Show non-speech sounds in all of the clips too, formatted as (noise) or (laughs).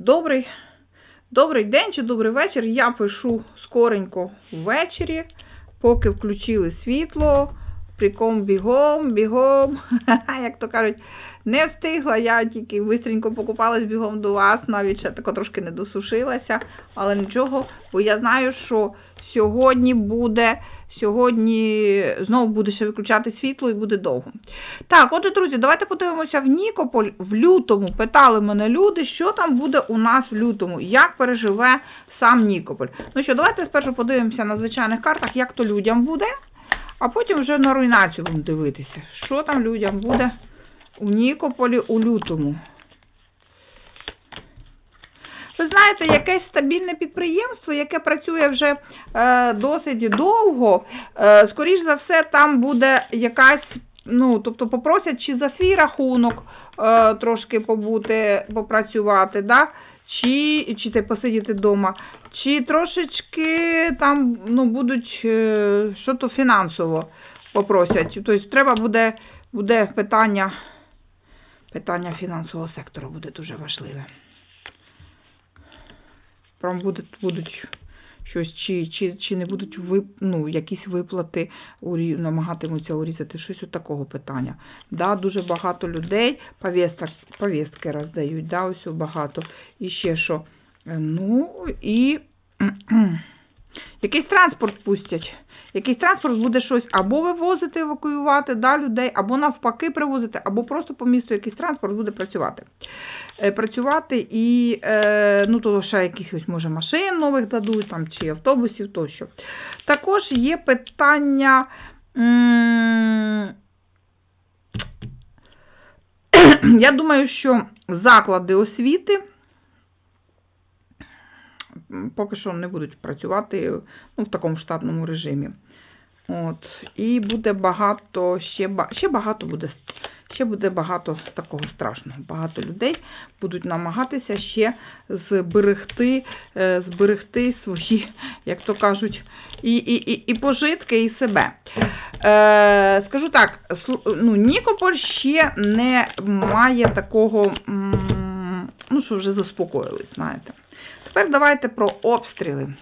Добрий, добрий день чи добрий вечір. Я пишу скоренько ввечері, поки включили світло. Приком бігом, бігом. (laughs) Як то кажуть, не встигла, я тільки бистренько покупалась бігом до вас, навіть ще тако трошки не досушилася, але нічого, бо я знаю, що сьогодні буде. Сьогодні знову буде ще виключати світло і буде довго. Так, отже, друзі, давайте подивимося в Нікополь в лютому. Питали мене люди, що там буде у нас в лютому, як переживе сам Нікополь. Ну що, давайте спершу подивимося на звичайних картах, як то людям буде, а потім вже на руйнацію будемо дивитися, що там людям буде у Нікополі у лютому. Ви знаєте, якесь стабільне підприємство, яке працює вже е, досить довго, е, скоріш за все, там буде якась, ну, тобто попросять чи за свій рахунок е, трошки побути, попрацювати, да? чи, чи це посидіти вдома, чи трошечки там ну, будуть е, що фінансово попросять. Тобто треба буде, буде питання, питання фінансового сектору буде дуже важливе. Прям будуть, будуть щось, чи, чи, чи не будуть вип, ну, якісь виплати, урі, намагатимуться урізати щось от такого питання. Да, дуже багато людей повістки роздають, да, ось багато. І ще що. Е, Ну, і (clears throat) якийсь транспорт пустять. Якийсь транспорт буде щось або вивозити, евакуювати да, людей, або навпаки привозити, або просто по місту якийсь транспорт буде працювати. Е, працювати і е, ну, то ще якихось може машин нових дадуть, там, чи автобусів тощо. Також є питання. (clears throat) Я думаю, що заклади освіти поки що не будуть працювати ну, в такому штатному режимі. От. І буде багато, ще, ще багато буде, ще буде багато такого страшного. Багато людей будуть намагатися ще зберегти, е, зберегти свої, як то кажуть, і, і, і, і пожитки, і себе. Е, скажу так, ну, Нікополь ще не має такого, ну що вже заспокоїлись, знаєте. Тепер давайте про обстріли.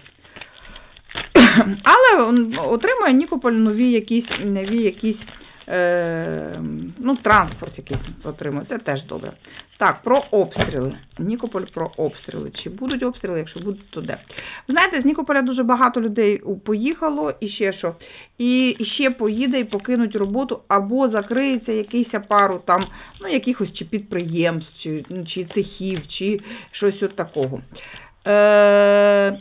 (clears throat) Але отримує Нікополь нові якісь, нові якісь е, ну, транспорт якийсь отримує. Це теж добре. Так, про обстріли. Нікополь про обстріли. Чи будуть обстріли, якщо будуть, то де? Знаєте, з Нікополя дуже багато людей поїхало і ще що. І, ще поїде і покинуть роботу, або закриється якийсь пару там, ну, якихось чи підприємств, чи, чи цехів, чи щось от такого. Е,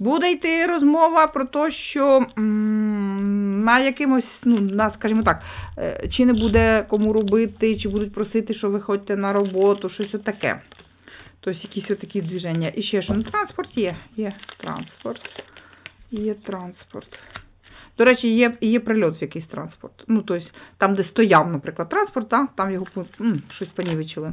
Буде йти розмова про те, що на якимось, ну, на, скажімо так, е, чи не буде кому робити, чи будуть просити, що виходьте на роботу, щось отаке. Тобто якісь отакі движення. І ще що, ну, транспорт є, є транспорт, є транспорт. До речі, є, є прильот в якийсь транспорт. Ну, тобто, там, де стояв, наприклад, транспорт, там, його м, щось понівечили.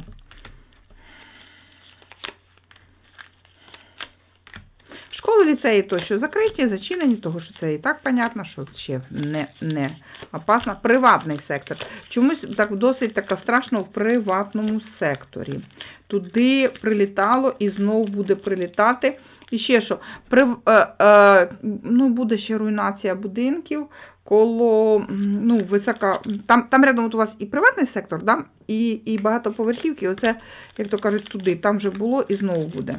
Школи, ліцеї то, що закриті, зачинені, того що це і так понятно, що ще не, не опасно. Приватний сектор. Чомусь так досить така страшно в приватному секторі. Туди прилітало і знову буде прилітати. І ще що, при, е, е, ну, буде ще руйнація будинків коло ну, висока. Там, там рядом от у вас і приватний сектор, да? і, і багатоповерхівки. Оце, як то кажуть, туди. Там вже було і знову буде.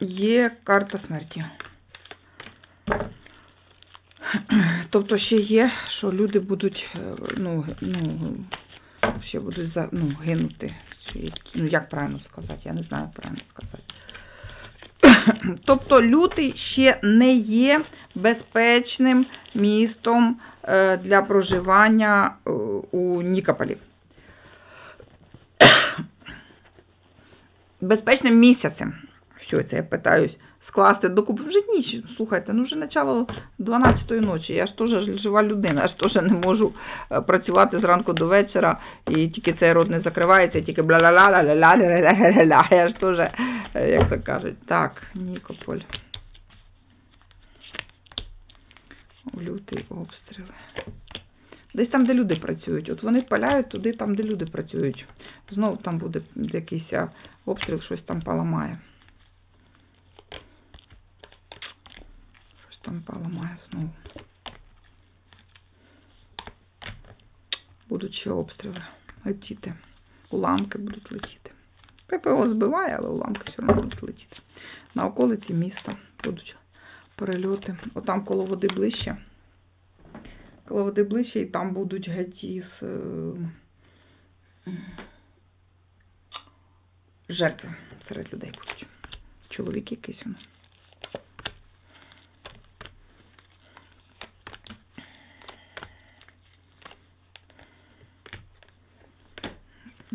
Є карта смерті. Тобто ще є, що люди будуть, е, ну, ну, ще будуть ну, гинути. Ну, як правильно сказати, я не знаю, як правильно сказати. (coughs) Тобто лютий ще не є безпечним містом е, для проживання е, у Нікополі. (coughs) Безпечним місяцем. Що це я питаюсь скласти докупи. Вже ніч, слухайте, ну вже начало 12-ї ночі. Я ж теж жива людина, я ж теж не можу е, працювати зранку до вечора, і тільки цей рот не закривається, і тільки бла ла ла ла ла ла ла ла ла Я ж теж, як то кажуть, так, Нікополь. Лютий обстріли. Десь там, де люди працюють. От вони паляють туди, там, де люди працюють. Знову там буде якийсь обстріл, щось там поламає. Там поламає знову. Будуть ще обстріли летіти. Уламки будуть летіти. ППО збиває, але уламки все одно будуть летіти. На околиці міста будуть перельоти. Отам коло води ближче. Коло води ближче, і там будуть геть із е, жертви серед людей будуть. Чоловік якийсь у нас.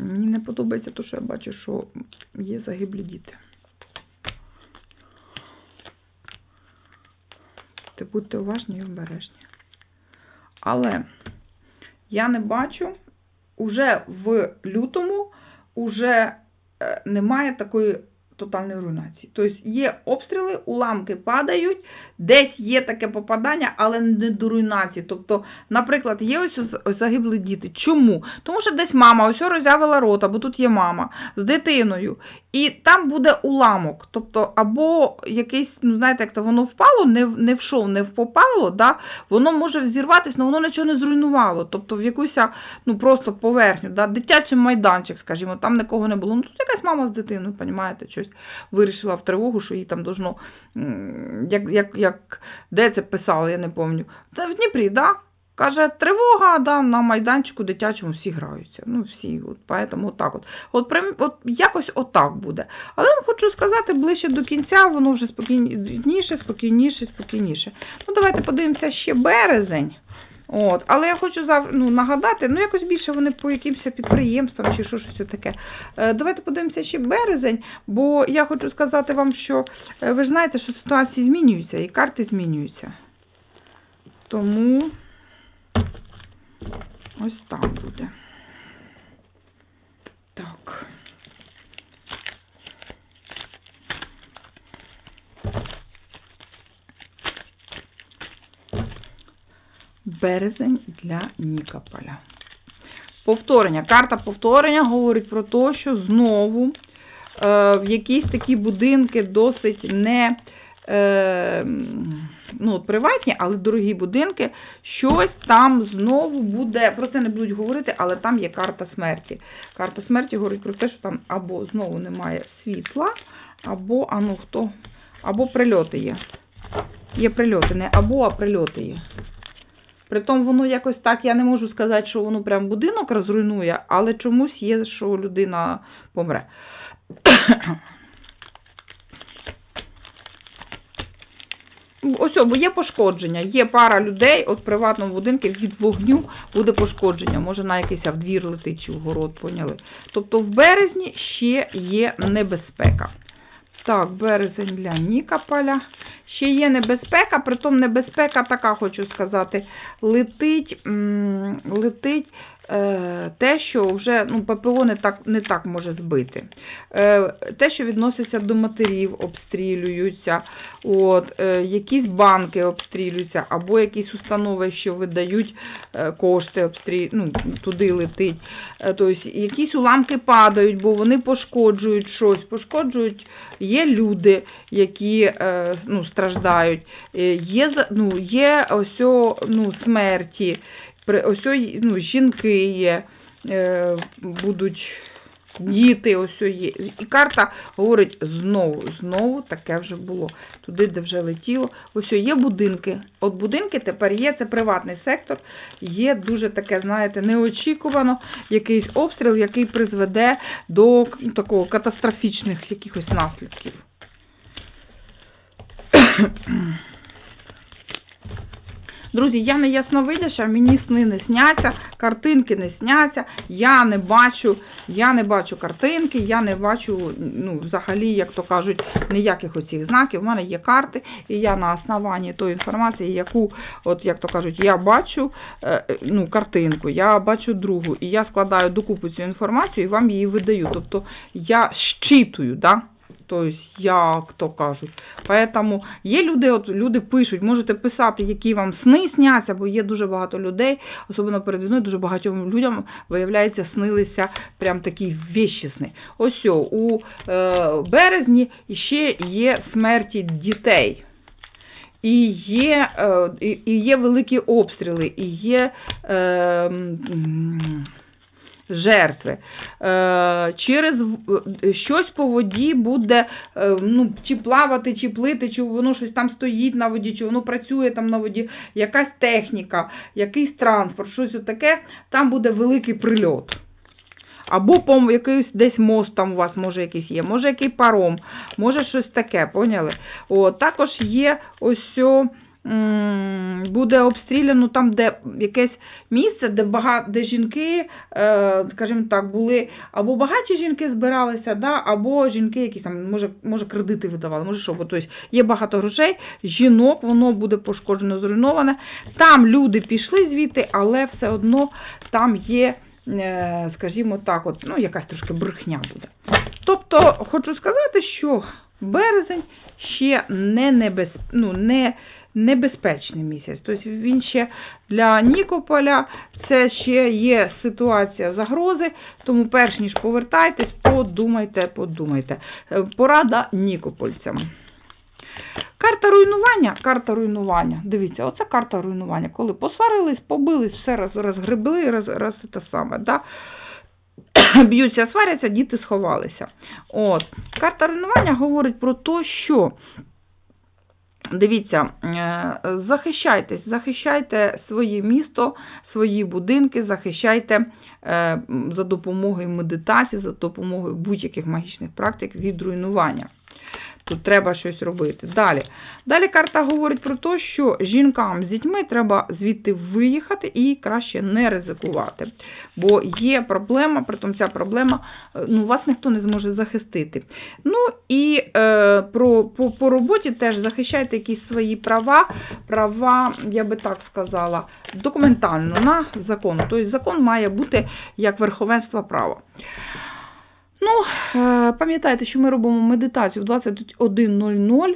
Мені не подобається тому що я бачу, що є загиблі діти. Ти будьте уважні і обережні. Але я не бачу, уже в лютому уже е, немає такої тотальної руйнації. Тобто є обстріли, уламки падають, десь є таке попадання, але не до руйнації. Тобто, наприклад, є ось загибли діти. Чому? Тому що десь мама ось роззявила рота, бо тут є мама з дитиною, і там буде уламок. Тобто, або якийсь, ну знаєте, як то воно впало, не, не в шов, не в попало, да? воно може взірватися, але воно нічого не зруйнувало. Тобто в якусь ну, просто поверхню, да? дитячий майданчик, скажімо, там нікого не було. Ну тут якась мама з дитиною, розумієте, щось вирішила в тривогу, що їй там должно, як, як, як де це писали, я не пам'ятаю. Це в Дніпрі, да? Каже, тривога, да, на майданчику дитячому всі граються. Ну, всі, от, поэтому отак от. От, прям, от якось отак буде. Але я хочу сказати, ближче до кінця воно вже спокійніше, спокійніше, спокійніше. Ну, давайте подивимося ще березень. От, але я хочу ну, нагадати, ну якось більше вони по якимось підприємствам чи що щось таке. Е, давайте подивимося ще березень, бо я хочу сказати вам, що е, ви ж знаєте, що ситуації змінюються і карти змінюються. Тому ось так буде. Так. Березень для Нікополя. Повторення. Карта повторення говорить про те, що знову е, в якісь такі будинки досить не е, ну, приватні, але дорогі будинки, щось там знову буде, про це не будуть говорити, але там є карта смерті. Карта смерті говорить про те, що там або знову немає світла, або, а ну хто, або прильоти є. Є прильоти, не або, а прильоти є. Притом воно якось так, я не можу сказати, що воно прям будинок розруйнує, але чомусь є, що людина помре. Ось, бо є пошкодження. Є пара людей от в приватному будинку від вогню буде пошкодження. Може на якийсь а в двір летить чи в город, поняли. Тобто в березні ще є небезпека. Так, березень для Нікополя. Ще є небезпека, притом небезпека така, хочу сказати, летить, летить те, що вже ну, ППО не так, не так може збити. Е, те, що відноситься до матерів, обстрілюються, от, е, якісь банки обстрілюються, або якісь установи, що видають е, кошти, обстріль, ну, туди летить. Е, тобто, якісь уламки падають, бо вони пошкоджують щось, пошкоджують. Є люди, які е, ну, страждають, е, є, ну, є ось ну, смерті, ось ну, жінки є, е, будуть діти, ось є. І карта говорить знову, знову таке вже було. Туди, де вже летіло. Ось є будинки. От будинки тепер є, це приватний сектор, є дуже таке, знаєте, неочікувано якийсь обстріл, який призведе до ну, такого катастрофічних якихось наслідків. Друзі, я не ясновидяща, мені сни не сняться, картинки не сняться, я не бачу, я не бачу картинки, я не бачу, ну, взагалі, як то кажуть, ніяких оцих знаків. У мене є карти, і я на основанні тої інформації, яку, от як то кажуть, я бачу е, ну, картинку, я бачу другу, і я складаю докупи цю інформацію і вам її видаю. Тобто я щитую, да? Тобто, як то кажуть. Поэтому є люди, от люди пишуть, можете писати, які вам сни сняться, бо є дуже багато людей, особливо перед війною, дуже багатьом людям, виявляється, снилися прям такі вещі сни. Ось о, у е, березні ще є смерті дітей. І є, е, і, є великі обстріли, і є е, жертви. Е, через е, щось по воді буде е, ну, чи плавати, чи плити, чи воно щось там стоїть на воді, чи воно працює там на воді, якась техніка, якийсь транспорт, щось таке, там буде великий прильот. Або по якийсь десь мост там у вас може якийсь є, може який паром, може щось таке, поняли? О, також є ось м, буде обстріляно там, де якесь місце, де бага, де жінки, е, скажімо так, були або багаті жінки збиралися, да, або жінки, які там, може, може кредити видавали, може що, тобто є багато грошей, жінок, воно буде пошкоджено, зруйноване. Там люди пішли звідти, але все одно там є е, скажімо так, от, ну, якась трошки брехня буде. Тобто, хочу сказати, що березень ще не, небез... ну, не небезпечний місяць. Тобто він ще для Нікополя це ще є ситуація загрози, тому перш ніж повертайтесь, подумайте, подумайте. Е, Порада Нікопольцям. Карта руйнування, карта руйнування. Дивіться, оце карта руйнування. Коли посварились, побились, все роз, розгребли, роз, роз те саме. Да? (coughs) Б'ються, сваряться, діти сховалися. От. Карта руйнування говорить про те, що Дивіться, е, захищайтесь, захищайте своє місто, свої будинки, захищайте е, за допомогою медитації, за допомогою будь-яких магічних практик від руйнування. Тут треба щось робити. Далі. Далі карта говорить про те, що жінкам з дітьми треба звідти виїхати і краще не ризикувати. Бо є проблема, притом ця проблема, е, ну, вас ніхто не зможе захистити. Ну і е, про, по, по роботі теж захищайте якісь свої права, права, я би так сказала, документально на закон. Тобто закон має бути як верховенство права. Ну, е, пам'ятайте, що ми робимо медитацію в 21.00.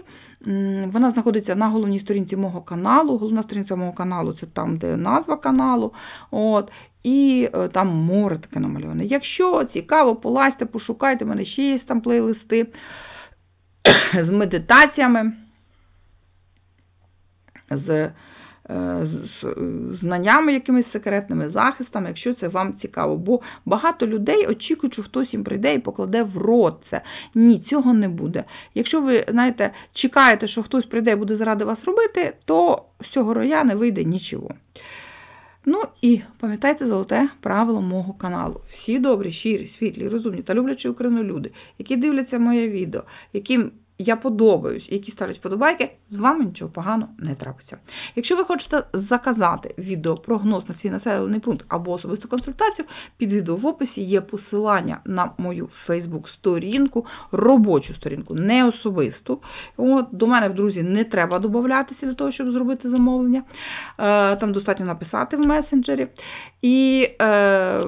Вона знаходиться на головній сторінці мого каналу. Головна сторінка мого каналу це там, де назва каналу. От, і е, там море таке намальоване. Якщо цікаво, полазьте, пошукайте, в мене ще є там плейлисти з медитаціями, з знаннями якимись секретними захистами, якщо це вам цікаво. Бо багато людей очікують, що хтось їм прийде і покладе в рот це. Ні, цього не буде. Якщо ви, знаєте, чекаєте, що хтось прийде і буде заради вас робити, то з цього роя не вийде нічого. Ну і пам'ятайте золоте правило мого каналу. Всі добрі, щирі, світлі, розумні та люблячі Україну люди, які дивляться моє відео, яким я подобаюсь, які ставлять вподобайки, з вами нічого поганого не трапиться. Якщо ви хочете заказати відео прогноз на свій населений пункт або особисту консультацію, під відео в описі є посилання на мою Facebook-сторінку, робочу сторінку, не особисту. От, до мене друзі не треба додатися для того, щоб зробити замовлення. Е, Там достатньо написати в месенджері і е,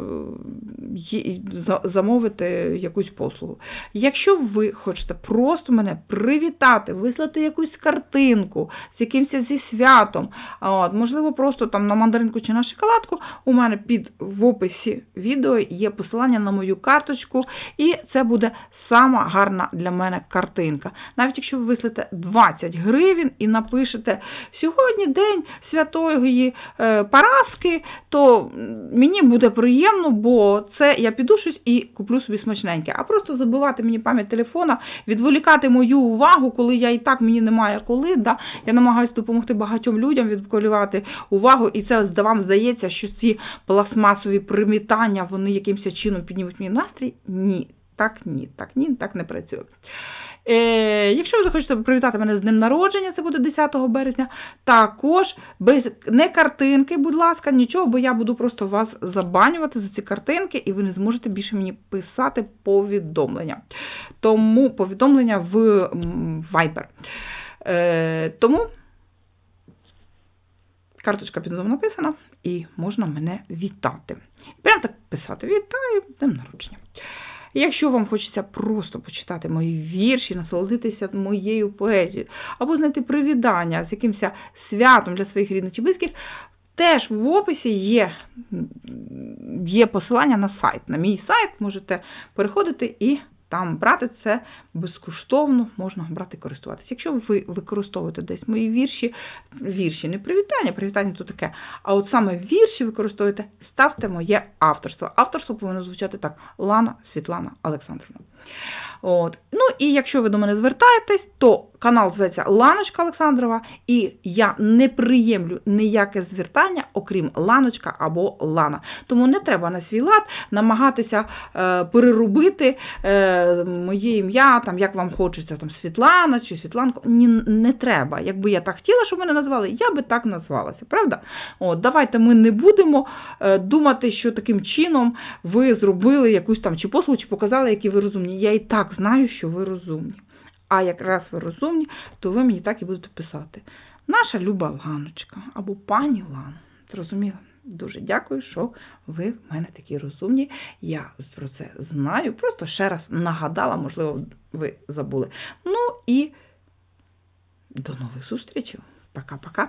замовити якусь послугу. Якщо ви хочете просто мене привітати, вислати якусь картинку з якимось зі святом, от, можливо, просто там на мандаринку чи на шоколадку, у мене під в описі відео є посилання на мою карточку, і це буде сама гарна для мене картинка. Навіть якщо ви вислите 20 гривень і напишете сьогодні день святої е, Параски, то мені буде приємно, бо це я піду щось і куплю собі смачненьке. А просто забивати мені пам'ять телефона, відволікати мою увагу, коли я і так мені немає коли. Да? Я намагаюся допомогти багатьом людям відколювати увагу, і це вам здається, що ці пластмасові примітання вони якимось чином піднімуть мій настрій. Ні. Так ні, так ні, так не працює. Е, якщо ви захочете привітати мене з днем народження, це буде 10 березня, також без не картинки, будь ласка, нічого, бо я буду просто вас забанювати за ці картинки, і ви не зможете більше мені писати повідомлення. Тому повідомлення в Viber. Е, тому карточка під написана, і можна мене вітати. Прямо так писати: вітаю, днем народження. Якщо вам хочеться просто почитати мої вірші, насолодитися моєю поезією, або знайти привітання з якимось святом для своїх рідних чи близьких, теж в описі є, є посилання на сайт. На мій сайт можете переходити і там брати це безкоштовно, можна брати і користуватися. Якщо ви використовуєте десь мої вірші, вірші, не привітання, привітання то таке, а от саме вірші використовуєте, ставте моє авторство. Авторство повинно звучати так: Лана Світлана Олександрівна. От. Ну і якщо ви до мене звертаєтесь, то канал зветься Ланочка Олександрова, і я не приємлю ніяке звертання, окрім Ланочка або Лана. Тому не треба на свій лад намагатися е, переробити е, моє ім'я, там як вам хочеться, там Світлана чи Світланко. Ні, не треба. Якби я так хотіла, щоб мене назвали, я би так назвалася, правда? От, давайте ми не будемо е, думати, що таким чином ви зробили якусь там чи послугу, чи показали, які ви розумні. Я і так знаю, що ви розумні. А якраз ви розумні, то ви мені так і будете писати. Наша люба Ланочка або пані Лана. Зрозуміла? Дуже дякую, що ви в мене такі розумні. Я про це знаю. Просто ще раз нагадала, можливо, ви забули. Ну і до нових зустрічей. Пока-пока.